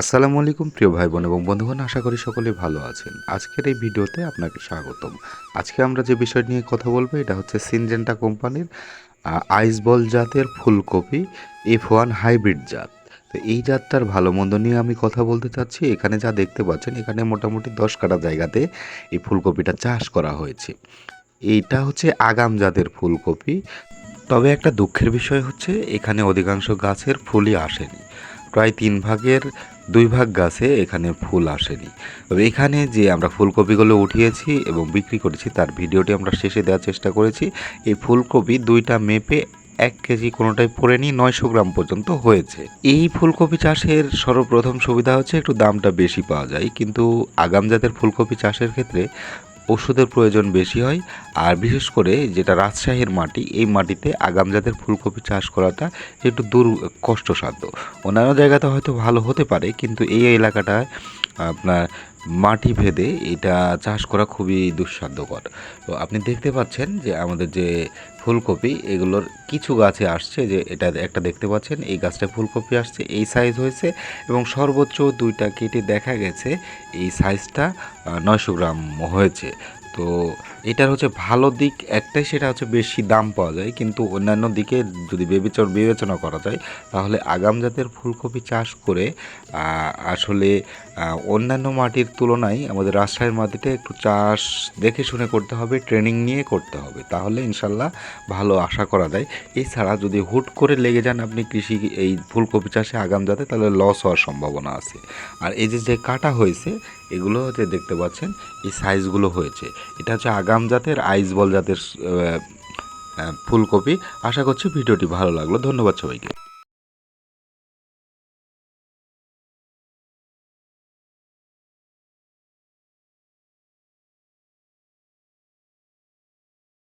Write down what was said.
আসসালামু আলাইকুম, প্রিয় ভাই বোন এবং বন্ধুগণ, আশা করি সকলে ভালো আছেন। আজকের এই ভিডিওতে আপনাকে স্বাগতম। আজকে আমরা যে বিষয় নিয়ে কথা বলব, এটা হচ্ছে সিনজেন্টা কোম্পানির আইসবল জাতের ফুলকপি এফ ওয়ান হাইব্রিড জাত। তো এই জাতটার ভালো মন্দ নিয়ে আমি কথা বলতে চাচ্ছি। এখানে যা দেখতে পাচ্ছেন, এখানে মোটামুটি দশ কাটা জায়গাতে এই ফুলকপিটা চাষ করা হয়েছে। এইটা হচ্ছে আগাম জাতের ফুলকপি। তবে একটা দুঃখের বিষয় হচ্ছে, এখানে অধিকাংশ গাছের ফুলই আসেনি। প্রায় তিন ভাগের দুই ভাগ গাছে এখানে ফুল আসেনি। তবে এখানে যে আমরা ফুলকপিগুলো উঠিয়েছি এবং বিক্রি করেছি, তার ভিডিওটি আমরা শেষে দেওয়ার চেষ্টা করেছি, এই ফুলকপি দুইটা মেপে এক কেজি কোনোটাই পড়েনি, নয়শো গ্রাম পর্যন্ত হয়েছে। এই ফুলকপি চাষের সর্বপ্রথম সুবিধা হচ্ছে একটু দামটা বেশি পাওয়া যায়, কিন্তু আগাম জাতের ফুলকপি চাষের ক্ষেত্রে ওষুধের প্রয়োজন বেশি হয়, আর বিশেষ করে যেটা রাজশাহীর মাটি, এই মাটিতে আগাম জাতের ফুলকপি চাষ করাটা একটু দূর কষ্টসাধ্য। অন্যান্য জায়গাতে হয়তো ভালো হতে পারে, কিন্তু এই এলাকাটায় আপনার মাটি ভেদে এটা চাষ করা খুবই দুঃসাধ্যকর। তো আপনি দেখতে পাচ্ছেন যে আমাদের যে ফুলকপি, এগুলোর কিছু গাছে আসছে যে এটা একটা দেখতে পাচ্ছেন, এই গাছটা ফুলকপি আসছে, এই সাইজ হয়েছে এবং সর্বোচ্চ দুইটা কেটে দেখা গেছে, এই সাইজটা নয়শো গ্রাম হয়েছে। তো এটার হচ্ছে ভালো দিক একটাই, সেটা হচ্ছে বেশি দাম পাওয়া যায়। কিন্তু অন্যান্য দিকে যদি বিবেচনা বিবেচনা করা যায়, তাহলে আগাম জাতের ফুলকপি চাষ করে আসলে অন্যান্য মাটির তুলনায় আমাদের রাজশাহীর মাটিতে একটু চাষ দেখে শুনে করতে হবে, ট্রেনিং নিয়ে করতে হবে। তাহলে ইনশাল্লাহ ভালো আশা করা যায়। এছাড়া যদি হুট করে লেগে যান আপনি কৃষি এই ফুলকপি চাষে আগাম জাতে, তাহলে লস হওয়ার সম্ভাবনা আছে। আর এই যে যে কাটা হয়েছে, এগুলো হচ্ছে দেখতে পাচ্ছেন, এই সাইজগুলো হয়েছে। এটা হচ্ছে আগাম জাতের আইস বল জাতের ফুলকপি। আশা করছি ভিডিওটি ভালো লাগল। ধন্যবাদ সবাইকে।